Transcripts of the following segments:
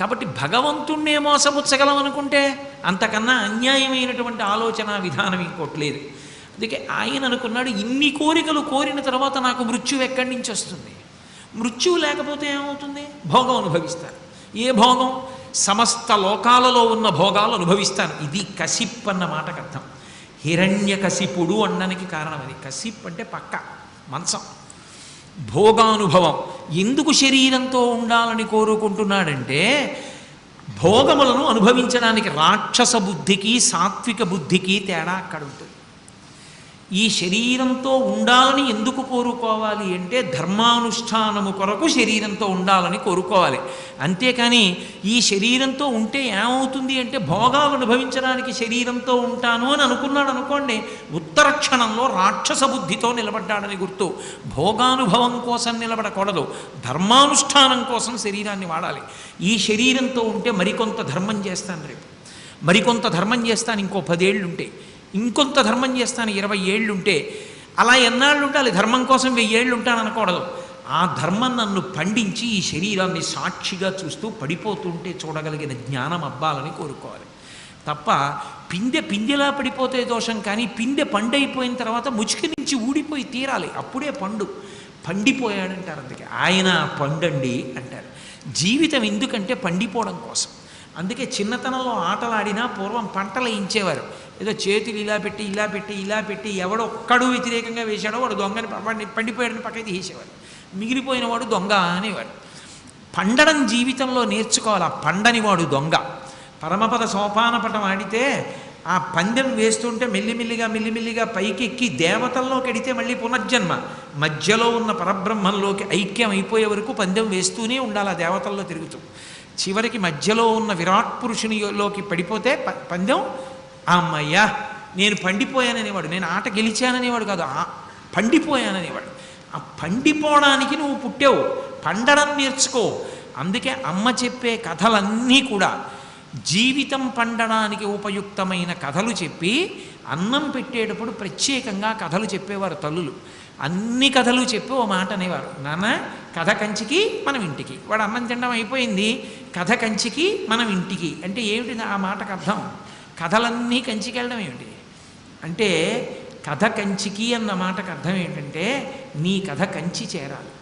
కాబట్టి భగవంతుణ్ణే మోసపుచ్చగలం అనుకుంటే అంతకన్నా అన్యాయమైనటువంటి ఆలోచన విధానం ఇంకోటి లేదు. అందుకే ఆయన అనుకున్నాడు ఇన్ని కోరికలు కోరిన తర్వాత నాకు మృత్యువు ఎక్కడి నుంచి వస్తుంది? మృత్యువు లేకపోతే ఏమవుతుంది? భోగం అనుభవిస్తాను. ఏ భోగం? సమస్త లోకాలలో ఉన్న భోగాలు అనుభవిస్తాను. ఇది కసిప్ అన్న మాటకు అర్థం. హిరణ్య కసిపుడు అనడానికి కారణం అది. కసిప్ అంటే పక్క మంచం. భోగానుభవం. ఎందుకు శరీరంతో ఉండాలని కోరుకుంటున్నాడంటే భోగములను అనుభవించడానికి రాక్షస బుద్ధికి సాత్విక బుద్ధికి తేడా అక్కడ ఉంటుంది ఈ శరీరంతో ఉండాలని ఎందుకు కోరుకోవాలి అంటే ధర్మానుష్ఠానము కొరకు శరీరంతో ఉండాలని కోరుకోవాలి. అంతేకాని ఈ శరీరంతో ఉంటే ఏమవుతుంది అంటే భోగాలు అనుభవించడానికి శరీరంతో ఉంటాను అని అనుకున్నాడు అనుకోండి ఉత్తర క్షణంలో రాక్షస బుద్ధితో నిలబడ్డాడని గుర్తు. భోగానుభవం కోసం నిలబడకూడదు ధర్మానుష్ఠానం కోసం శరీరాన్ని వాడాలి. ఈ శరీరంతో ఉంటే మరికొంత ధర్మం చేస్తాను రేపు. మరికొంత ధర్మం చేస్తాను ఇంకో పదేళ్ళు ఉంటాయి ఇంకొంత ధర్మం చేస్తాను ఇరవై ఏళ్ళు ఉంటే అలా ఎన్నాళ్ళు ఉండాలి? ధర్మం కోసం వెయ్యేళ్ళు ఉంటాను అనకూడదు ఆ ధర్మం నన్ను పండించి ఈ శరీరాన్ని సాక్షిగా చూస్తూ పడిపోతుంటే చూడగలిగిన జ్ఞానం అబ్బాలని కోరుకోవాలి. తప్ప పిందె పిందెలా పడిపోతే దోషం? కానీ పిందె పండైపోయిన తర్వాత ముచికి నుంచి ఊడిపోయి తీరాలి. అప్పుడే పండు. పండిపోయాడంటారు అందుకే. ఆయన పండండి అంటారు. జీవితం ఎందుకంటే పండిపోవడం కోసం. అందుకే చిన్నతనంలో ఆటలాడినా పూర్వం పంటలు వేయించేవారు. ఏదో చేతులు ఇలా పెట్టి ఇలా పెట్టి ఇలా పెట్టి ఎవడొక్కడు వ్యతిరేకంగా వేశాడో వాడు దొంగని వాడిని పండిపోయాడని పక్కకి తీసేవాడు. మిగిలిపోయిన వాడు దొంగ అనేవాడు. పండడం జీవితంలో నేర్చుకోవాలి. ఆ పండని వాడు దొంగ. పరమపద సోపానపటం ఆడితే ఆ పందెం వేస్తుంటే మెల్లిమెల్లిగా మెల్లిమెల్లిగా పైకెక్కి దేవతల్లోకి అడితే మళ్ళీ పునర్జన్మ. మధ్యలో ఉన్న పరబ్రహ్మంలోకి ఐక్యం అయిపోయే వరకు పందెం వేస్తూనే ఉండాలి. ఆ దేవతల్లో తిరుగుతూ. చివరికి మధ్యలో ఉన్న విరాట్ పురుషునిలోకి పడిపోతే ప- పందెం అమ్మయ్యా నేను పండిపోయాననేవాడు. నేను ఆట గెలిచాననేవాడు కాదు. పండిపోయాననేవాడు. ఆ పండిపోవడానికి నువ్వు పుట్టావు. పండడం నేర్చుకో. అందుకే అమ్మ చెప్పే కథలన్నీ కూడా జీవితం పండడానికి ఉపయుక్తమైన కథలు చెప్పి అన్నం పెట్టేటప్పుడు ప్రత్యేకంగా కథలు చెప్పేవారు తల్లులు. అన్ని కథలు చెప్పి ఓ మాట అనేవారు. నాన్న కథ కంచికి మనం ఇంటికి. వాడు అన్నం తినడం అయిపోయింది. కథ కంచికి మనం ఇంటికి. అంటే ఏమిటి ఆ మాటకు అర్థం? కథలన్నీ కంచికి వెళ్ళడం ఏమిటి? అంటే కథ కంచికి అన్న మాటకు అర్థం ఏంటంటే నీ కథ కంచి చేరాలి.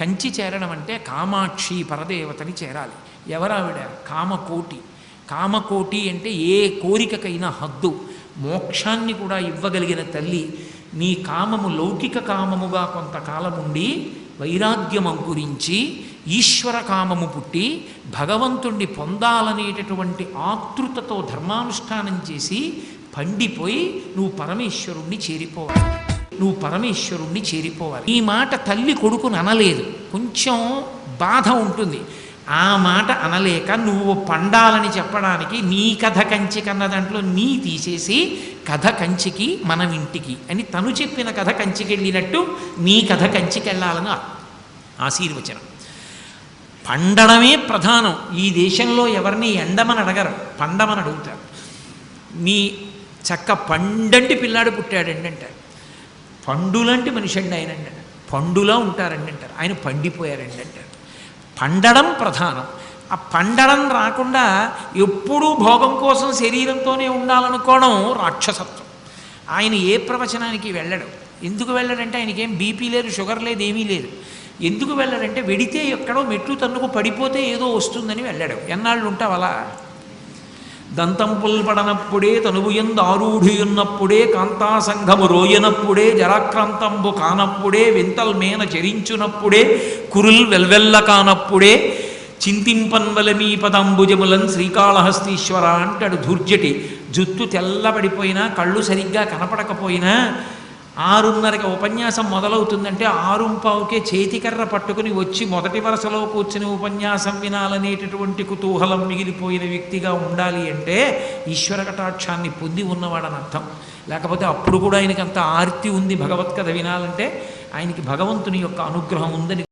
కంచి చేరడం అంటే కామాక్షి పరదేవతని చేరాలి. ఎవరావిడ? కామకోటి. కామకోటి అంటే ఏ కోరికకైనా హద్దు. మోక్షాన్ని కూడా ఇవ్వగలిగిన తల్లి నీ కామము లౌకిక కామముగా కొంతకాలం ఉండి వైరాగ్యం అంకురించి ఈశ్వర కామము పుట్టి భగవంతుణ్ణి పొందాలనేటటువంటి ఆతృతతో ధర్మానుష్ఠానం చేసి పండిపోయి నువ్వు పరమేశ్వరుణ్ణి చేరిపోవాలి. నువ్వు పరమేశ్వరుణ్ణి చేరిపోవాలి. ఈ మాట తల్లి కొడుకుని అనలేదు. కొంచెం బాధ ఉంటుంది. ఆ మాట అనలేక నువ్వు పండాలని చెప్పడానికి నీ కథ కంచి కన్న దాంట్లో నీ తీసేసి కథ కంచికి మనం ఇంటికి అని తను చెప్పిన కథ కంచికి వెళ్ళినట్టు నీ కథ కంచికి వెళ్ళాలని ఆశీర్వచనం. పండడమే ప్రధానం. ఈ దేశంలో ఎవరిని ఎండమని అడగరు పండమని అడుగుతారు. మీ చక్క పండంటి పిల్లాడు పుట్టాడండి అంటారు. పండులాంటి మనిషి అండి ఆయన అంటారు. పండులా ఉంటారండి అంటారు. ఆయన పండిపోయారండి అంటారు. పండడం ప్రధానం. ఆ పండడం రాకుండా ఎప్పుడూ భోగం కోసం శరీరంతోనే ఉండాలనుకోవడం రాక్షసత్వం. ఆయన ఏ ప్రవచనానికి వెళ్ళడు. ఎందుకు వెళ్ళడంటే ఆయనకేం బీపీ లేదు షుగర్ లేదు ఏమీ లేదు. ఎందుకు వెళ్ళడంటే వెడితే ఎక్కడో మెట్లు తన్నుకు పడిపోతే ఏదో వస్తుందని వెళ్ళాడు. ఎన్నాళ్ళు ఉంటావు అలా? దంతంపుల్ పడనప్పుడే తనువుయందు ఆరూఢియున్నప్పుడే కాంతాసంఘము రోయనప్పుడే జరాక్రాంతంబు కానప్పుడే వింతల్ మేన చరించునప్పుడే కురుల్ వెల్వెల్ల కానప్పుడే చింతింపన్వలమీ పదంబుజములన్ శ్రీకాళహస్తీశ్వర అంటాడు ధూర్జటి. జుత్తు తెల్లబడిపోయినా కళ్ళు సరిగ్గా కనపడకపోయినా ఆరున్నరకి ఉపన్యాసం మొదలవుతుందంటే ఆరుంపావుకే చేతికర్ర పట్టుకుని వచ్చి మొదటి వరుసలో కూర్చుని ఉపన్యాసం వినాలనేటటువంటి కుతూహలం మిగిలిపోయిన వ్యక్తిగా ఉండాలి అంటే ఈశ్వర కటాక్షాన్ని పొంది ఉన్నవాడని అర్థం. లేకపోతే అప్పుడు కూడా ఆయనకి అంత ఆర్తి ఉంది భగవత్కథ వినాలంటే ఆయనకి భగవంతుని యొక్క అనుగ్రహం ఉందని